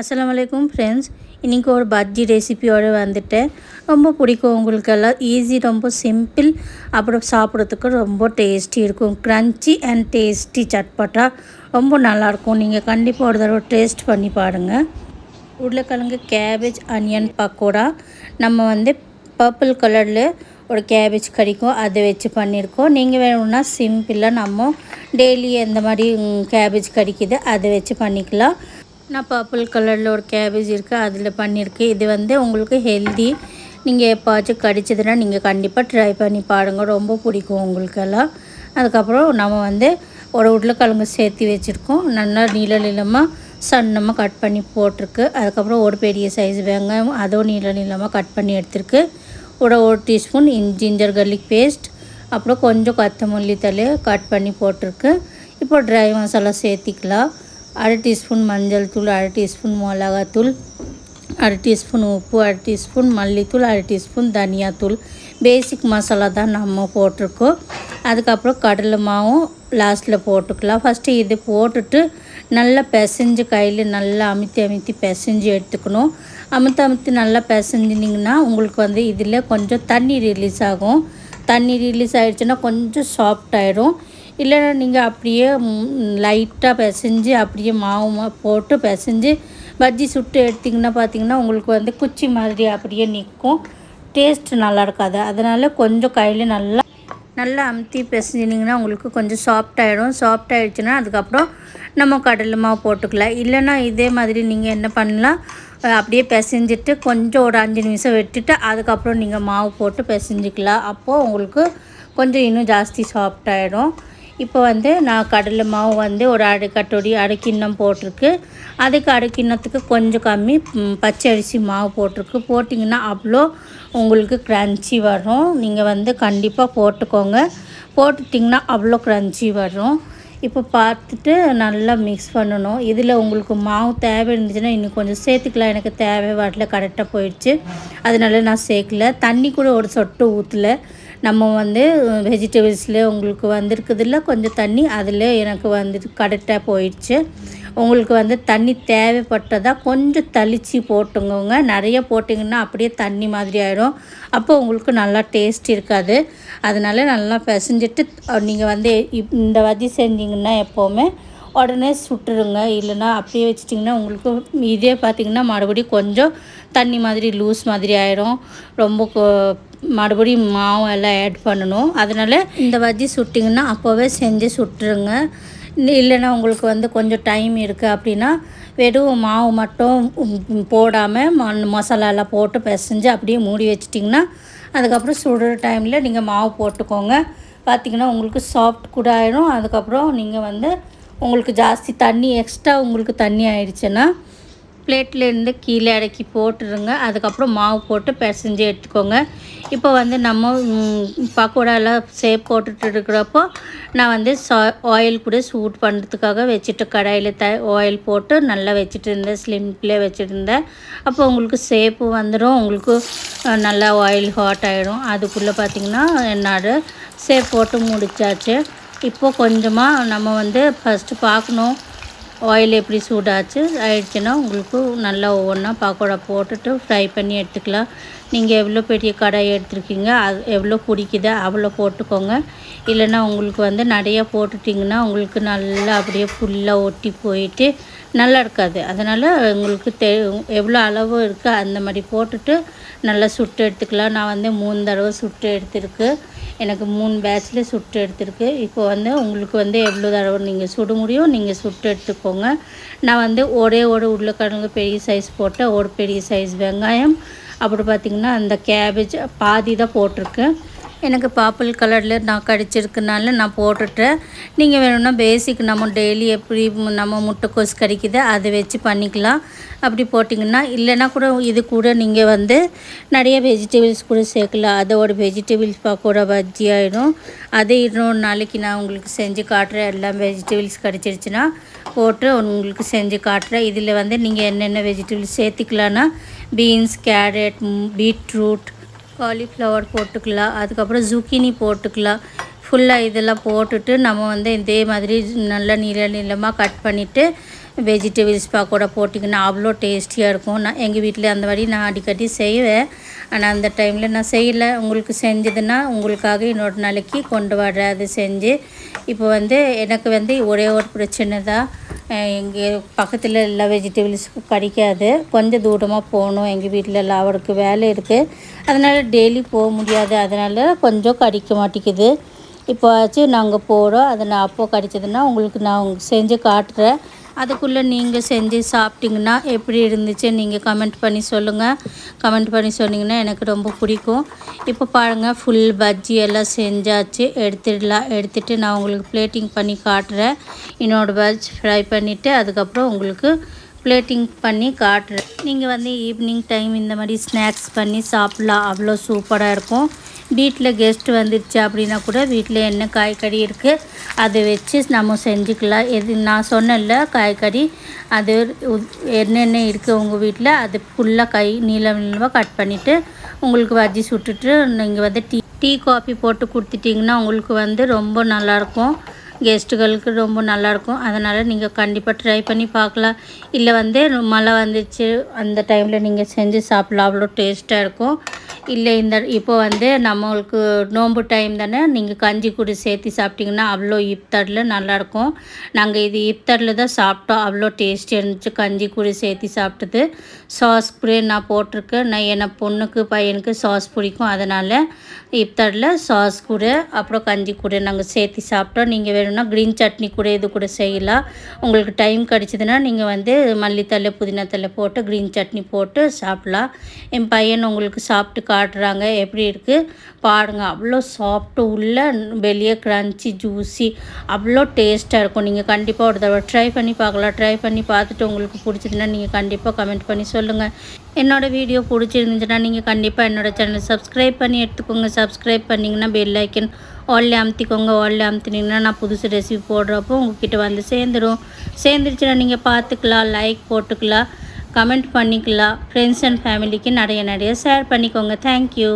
அஸ்ஸலாமு ஃப்ரெண்ட்ஸ் இன்றைக்கி ஒரு பஜ்ஜி ரெசிபியோடு வந்துட்டேன் ரொம்ப பிடிக்கும். உங்களுக்கெல்லாம் ஈஸி ரொம்ப சிம்பிள் அப்புறம் சாப்பிட்றதுக்கு ரொம்ப டேஸ்டி இருக்கும். க்ரன்ச்சி அண்ட் டேஸ்டி சட்பட்டா ரொம்ப நல்லாயிருக்கும். நீங்கள் கண்டிப்பாக ஒரு தடவை டேஸ்ட் பண்ணி பாருங்கள் உருளைக்கிழங்கு கேபேஜ் அனியன் பக்கோடா. நம்ம வந்து பர்பிள் கலரில் ஒரு கேபேஜ் கிடைக்கும். அதை வச்சு பண்ணியிருக்கோம். நீங்கள் வேணும்னா சிம்பிளாக நம்ம டெய்லி எந்த மாதிரி கேபேஜ் கிடைக்குது அதை வச்சு பண்ணிக்கலாம். நான் பர்பிள் கலரில் ஒரு கேபேஜ் இருக்குது அதில் பண்ணியிருக்கேன் இது வந்து உங்களுக்கு ஹெல்தி நீங்கள் எப்பாச்சும் கடிச்சதுன்னா நீங்கள் கண்டிப்பாக ட்ரை பண்ணி பாருங்கள் ரொம்ப பிடிக்கும் உங்களுக்கெல்லாம். அதுக்கப்புறம் நம்ம வந்து ஒரு உருளைக்கிழங்கு சேர்த்து வச்சுருக்கோம். நல்லா நீள நீளமாக சன்னமாக கட் பண்ணி போட்டிருக்கு. அதுக்கப்புறம் ஒரு பெரிய சைஸ் வெங்காயம் அதுவும் நீள நீளமாக கட் பண்ணி எடுத்திருக்கு. ஒரு ஒரு teaspoon in ginger garlic paste அப்புறம் கொஞ்சம் கொத்தமல்லி தலை கட் பண்ணி போட்டிருக்கு. இப்போ ட்ரை மசாலா சேர்த்திக்கலாம். அரை டீஸ்பூன் மஞ்சள் தூள் அரை டீஸ்பூன் மிளகாத்தூள் அரை டீஸ்பூன் உப்பு அரை டீஸ்பூன் மல்லித்தூள் அரை டீஸ்பூன் தனியாத்தூள். பேசிக் மசாலா தான் நம்ம போட்டிருக்கோம். அதுக்கப்புறம் கடலை மாவும் லாஸ்ட்டில் போட்டுக்கலாம். ஃபஸ்ட்டு இது போட்டுட்டு நல்லா பிசைஞ்சு கையில் நல்லா அமுத்தி அமுத்தி பிசைஞ்சு எடுத்துக்கணும். அமுத்தி அமுத்தி நல்லா பிசைஞ்சினிங்கன்னா உங்களுக்கு வந்து இதில் கொஞ்சம் தண்ணி ரிலீஸ் ஆகும். தண்ணி ரிலீஸ் ஆகிடுச்சுன்னா கொஞ்சம் சாஃப்ட் ஆகிடும் இல்லைன்னா நீங்கள் அப்படியே லைட்டாக பிசைஞ்சு அப்படியே மாவு போட்டு பிசைஞ்சு பஜ்ஜி சுட்டு எடுத்திங்கன்னா பார்த்தீங்கன்னா உங்களுக்கு வந்து குச்சி மாதிரி அப்படியே நிற்கும் டேஸ்ட் நல்லா இருக்காது. அதனால் கொஞ்சம் கையில் நல்லா நல்லா அமுத்தி பிசைஞ்சினிங்கன்னா உங்களுக்கு கொஞ்சம் சாஃப்ட் ஆகிடும் சாஃப்ட் ஆகிடுச்சுன்னா அதுக்கப்புறம் நம்ம கடலை மாவு போட்டுக்கலாம். இல்லைன்னா இதே மாதிரி நீங்கள் என்ன பண்ணலாம்? அப்படியே பிசைஞ்சிட்டு கொஞ்சம் ஒரு அஞ்சு நிமிஷம் விட்டுட்டு அதுக்கப்புறம் நீங்கள் மாவு போட்டு பிசைஞ்சிக்கலாம். அப்போது உங்களுக்கு கொஞ்சம் இன்னும் ஜாஸ்தி சாஃப்ட் ஆகிடும் இப்போ வந்து நான் கடலை மாவு வந்து ஒரு அடு கட்டோடி அரை போட்டிருக்கு. அதுக்கு அடுக்கிண்ணத்துக்கு கொஞ்சம் கம்மி பச்சை அரிசி மாவு போட்டிருக்கு. போட்டிங்கன்னா அவ்வளோ உங்களுக்கு க்ரன்ச்சி வரும். நீங்கள் வந்து கண்டிப்பாக போட்டுக்கோங்க. போட்டுட்டிங்கன்னா அவ்வளோ க்ரன்ச்சி வரும். இப்போ பார்த்துட்டு நல்லா மிக்ஸ் பண்ணணும். இதில் உங்களுக்கு மாவு தேவை இருந்துச்சுன்னா இன்னும் கொஞ்சம் சேர்த்துக்கலாம். எனக்கு தேவை வரல கரெக்டாக போயிடுச்சு. அதனால நான் சேர்க்கல. தண்ணி கூட ஒரு சொட்டு ஊற்றல நம்ம வந்து வெஜிடபிள்ஸில் உங்களுக்கு வந்திருக்குதுல கொஞ்சம் தண்ணி அதில் எனக்கு வந்துட்டு கரெக்டாக போயிடுச்சு. உங்களுக்கு வந்து தண்ணி தேவைப்பட்டதாக கொஞ்சம் தளிச்சு போட்டுங்கோங்க நிறைய போட்டிங்கன்னா அப்படியே தண்ணி மாதிரி ஆகிடும் அப்போ உங்களுக்கு நல்லா டேஸ்ட் இருக்காது. அதனால நல்லா பிசைஞ்சிட்டு நீங்கள் வந்து இந்த வதி செஞ்சிங்கன்னா எப்போவுமே உடனே சுட்டுருங்க. இல்லைன்னா அப்படியே வச்சிட்டிங்கன்னா உங்களுக்கு இதே பார்த்திங்கன்னா மறுபடியும் கொஞ்சம் தண்ணி மாதிரி லூஸ் மாதிரி ஆயிடும் ரொம்ப மறுபடியும் மாவு எல்லாம் ஆட் பண்ணணும். அதனால் இந்த வஜ்ஜி சுட்டிங்கன்னா அப்போவே செஞ்சு சுட்டுருங்க. இல்லைன்னா உங்களுக்கு வந்து கொஞ்சம் டைம் இருக்குது அப்படின்னா வெறும் மாவு மட்டும் போடாமல் மண் மசாலாலாம் போட்டு பிசைஞ்சு அப்படியே மூடி வச்சிட்டிங்கன்னா அதுக்கப்புறம் சுடுற டைமில் நீங்கள் மாவு போட்டுக்கோங்க. பார்த்திங்கன்னா உங்களுக்கு சாஃப்ட் கூட ஆயிடும் அதுக்கப்புறம் நீங்கள் வந்து உங்களுக்கு ஜாஸ்தி தண்ணி எக்ஸ்ட்ரா உங்களுக்கு தண்ணி ஆயிடுச்சுன்னா பிளேட்லேருந்து கீழே இறக்கி போட்டுருங்க. அதுக்கப்புறம் மாவு போட்டு பிசைஞ்சு எடுத்துக்கோங்க. இப்போ வந்து நம்ம பக்கோடாலாம் சேப் போட்டுட்டு இருக்கிறப்போ நான் வந்து சா ஆயில் கூட சூட் பண்ணுறதுக்காக வச்சுட்டு கடாயில் த ஆயில் போட்டு நல்லா வச்சுட்டு இருந்தேன். ஸ்லிம்ப்லேயே வச்சுட்டு இருந்தேன். அப்போ உங்களுக்கு சேப்பு வந்துடும். உங்களுக்கு நல்லா ஆயில் ஹாட் ஆகிடும் அதுக்குள்ளே பார்த்திங்கன்னா என்னோட சேப் போட்டு முடிச்சாச்சு. இப்போது கொஞ்சமாக நம்ம வந்து ஃபஸ்ட்டு பார்க்கணும். ஆயில் எப்படி சூடாச்சு ஆயிடுச்சுன்னா உங்களுக்கு நல்லா ஒவ்வொன்றா பக்கோடா போட்டுட்டு ஃப்ரை பண்ணி எடுத்துக்கலாம். நீங்கள் எவ்வளோ பெரிய கடாய் எடுத்துருக்கீங்க அது எவ்வளோ பிடிக்குதோ அவ்வளோ போட்டுக்கோங்க. இல்லைன்னா உங்களுக்கு வந்து நிறையா போட்டுட்டிங்கன்னா உங்களுக்கு நல்லா அப்படியே ஃபுல்லாக ஒட்டி போயிட்டு நல்லா இருக்காது. அதனால் உங்களுக்கு தெ எவ்வளோ அளவு இருக்கோ அந்த மாதிரி போட்டுட்டு நல்லா சுட்டு எடுத்துக்கலாம். நான் வந்து மூணு தடவை சுட்டு எடுத்துருக்கு. எனக்கு மூணு பேட்சில் சுட்டு எடுத்துருக்கு. இப்போ வந்து உங்களுக்கு வந்து எவ்வளோ தடவை நீங்கள் சுட முடியும் நீங்கள் சுட்டு எடுத்துக்கோங்க. நான் வந்து ஒரே ஒரு உருளைக்கிழங்கு பெரிய சைஸ் போட்டேன் ஒரு பெரிய சைஸ் வெங்காயம் அப்படி பார்த்திங்கன்னா அந்த கேபேஜ் பாதி தான் போட்டிருக்கேன் எனக்கு பாப்பிள் கலரில் நான் கடிச்சிருக்கனால நான் போட்டுட்டேன். நீங்கள் வேணும்னா பேசிக் நம்ம டெய்லி எப்படி நம்ம முட்டைக்கோஸ் கறிக்குது அதை வச்சு பண்ணிக்கலாம். அப்படி போட்டிங்கன்னா இல்லைன்னா கூட இது கூட நீங்கள் வந்து நிறைய வெஜிடபிள்ஸ் கூட சேர்க்கலாம். அதோட வெஜிடபிள்ஸ் கூட பஜ்ஜி ஆகிடும் அதே இன்னொரு நாளைக்கு நான் உங்களுக்கு செஞ்சு காட்டுறேன். எல்லாம் வெஜிடபிள்ஸ் கிடச்சிருச்சுன்னா போட்டு உங்களுக்கு செஞ்சு காட்டுறேன். இதில் வந்து நீங்கள் என்னென்ன வெஜிடபிள்ஸ் சேர்த்துக்கலான்னா பீன்ஸ் கேரட் பீட்ரூட் காலிஃப்ளவர் போட்டுக்கலாம் அதுக்கப்புறம் ஜுக்கினி போட்டுக்கலாம். ஃபுல்லாக இதெல்லாம் போட்டுட்டு நம்ம வந்து இதே மாதிரி நல்லா நீள நீளமாக கட் பண்ணிவிட்டு வெஜிடபிள்ஸ் கூட போட்டிங்கன்னா அவ்வளோ டேஸ்டியாக இருக்கும். நான் எங்கள் வீட்டில் அந்த மாதிரி நான் அடிக்கடி செய்வேன். ஆனால் அந்த டைமில் நான் செய்யலை. உங்களுக்கு செஞ்சதுன்னா உங்களுக்காக இன்னொரு நாளைக்கு கொண்டு வர அது செஞ்சு. இப்போ வந்து எனக்கு வந்து ஒரே ஒரு பிரச்சனை தான். எங்கள் பக்கத்தில் எல்லா வெஜிடபிள்ஸும் கிடைக்காது. கொஞ்சம் தூரமாக போகணும். எங்கள் வீட்டில் எல்லாம் அவருக்கு வேலை இருக்குது அதனால் டெய்லி போக முடியாது. அதனால் கொஞ்சம் கிடைக்க மாட்டேங்குது. இப்போவாச்சும் நாங்கள் போகிறோம் அதை நான் அப்போது கிடைச்சதுன்னா உங்களுக்கு நான் செஞ்சு காட்டுறேன். அதுக்குள்ளே நீங்கள் செஞ்சு சாப்பிட்டிங்கன்னா எப்படி இருந்துச்சு நீங்கள் கமெண்ட் பண்ணி சொல்லுங்கள் கமெண்ட் பண்ணி சொன்னிங்கன்னா எனக்கு ரொம்ப பிடிக்கும். இப்போ பாருங்கள் ஃபுல் பஜ்ஜி எல்லாம் செஞ்சாச்சு. எடுத்துடலாம் எடுத்துகிட்டு நான் உங்களுக்கு பிளேட்டிங் பண்ணி காட்டுறேன். என்னோடய பஜ் ஃப்ரை பண்ணிவிட்டு அதுக்கப்புறம் உங்களுக்கு பிளேட்டிங் பண்ணி காட்டுறேன். நீங்கள் வந்து ஈவினிங் டைம் இந்த மாதிரி ஸ்நாக்ஸ் பண்ணி சாப்பிட்லாம். அவ்வளோ சூப்பராக இருக்கும். வீட்டில் கெஸ்ட் வந்துடுச்சு அப்படின்னா கூட வீட்டில் என்ன காய்கறி இருக்குது அதை வச்சு நம்ம செஞ்சுக்கலாம். எது நான் சொன்னேன்ல காய்கறி அது என்னென்ன இருக்குது உங்கள் வீட்டில் அது ஃபுல்லாக கை நீளம் நீளமாக கட் பண்ணிவிட்டு உங்களுக்கு வஜ்ஜி சுட்டுட்டு நீங்கள் வந்து டீ டீ காஃபி போட்டு கொடுத்துட்டிங்கன்னா உங்களுக்கு வந்து ரொம்ப நல்லாயிருக்கும். கெஸ்ட்டுகளுக்கு ரொம்ப நல்லாயிருக்கும். அதனால் நீங்கள் கண்டிப்பாக ட்ரை பண்ணி பார்க்கலாம். இல்லை வந்து மழை வந்துச்சு அந்த டைமில் நீங்கள் செஞ்சு சாப்பிடலாம். அவ்வளோ டேஸ்ட்டாக இருக்கும். இல்லை இந்த இப்போ வந்து நம்மளுக்கு நோன்பு டைம் தானே நீங்கள் கஞ்சி கூட சேர்த்து சாப்பிட்டிங்கன்னா அவ்வளோ இப்தரில் நல்லாயிருக்கும். நாங்கள் இது இப்தரில் தான் சாப்பிட்டோம். அவ்வளோ டேஸ்டி இருந்துச்சு. கஞ்சி கூட சேர்த்து சாப்பிட்டது. சாஸ் கூட நான் போட்டிருக்கேன். நான் என் பொண்ணுக்கு பையனுக்கு சாஸ் பிடிக்கும். அதனால் இப்தரில் சாஸ் கூட அப்புறம் கஞ்சி கூட நாங்கள் சேர்த்து சாப்பிட்டோம். நீங்கள் வேணும்னா க்ரீன் சட்னி கூட இது கூட செய்யலாம். உங்களுக்கு டைம் கிடச்சிதுன்னா நீங்கள் வந்து மல்லித்தலை புதினா தலை போட்டு க்ரீன் சட்னி போட்டு சாப்பிட்லாம். என் பையன் உங்களுக்கு சாப்பிட்டு காட்டுறாங்க. எப்படி இருக்குது பாருங்க. அவ்வளோ சாஃப்ட்டு உள்ள வெளியே க்ரன்ச்சி ஜூஸி அவ்வளோ டேஸ்ட்டாக இருக்கும். நீங்கள் கண்டிப்பாக ஒரு தடவை ட்ரை பண்ணி பார்க்கலாம். ட்ரை பண்ணி பார்த்துட்டு உங்களுக்கு பிடிச்சதுன்னா நீங்கள் கண்டிப்பாக கமெண்ட் பண்ணி சொல்லுங்கள் என்னோடய வீடியோ பிடிச்சிருந்துச்சுன்னா நீங்கள் கண்டிப்பாக என்னோடய சேனல் சப்ஸ்கிரைப் பண்ணி எடுத்துக்கோங்க. சப்ஸ்கிரைப் பண்ணிங்கன்னா பெல் ஐக்கன் ஆல்லே அமுத்திக்கோங்க. ஆல்லே அமுத்தினீங்கன்னா நான் புதுசு ரெசிபி போடுறப்போ உங்ககிட்ட வந்து சேர்ந்துடும் சேர்ந்துருச்சுன்னா நீங்கள் பார்த்துக்கலாம். லைக் போட்டுக்கலாம். கமெண்ட் பண்ணிக்கலாம். ஃப்ரெண்ட்ஸ் அண்ட் ஃபேமிலிக்கு நிறைய நிறைய ஷேர் பண்ணிக்கோங்க. தேங்க்யூ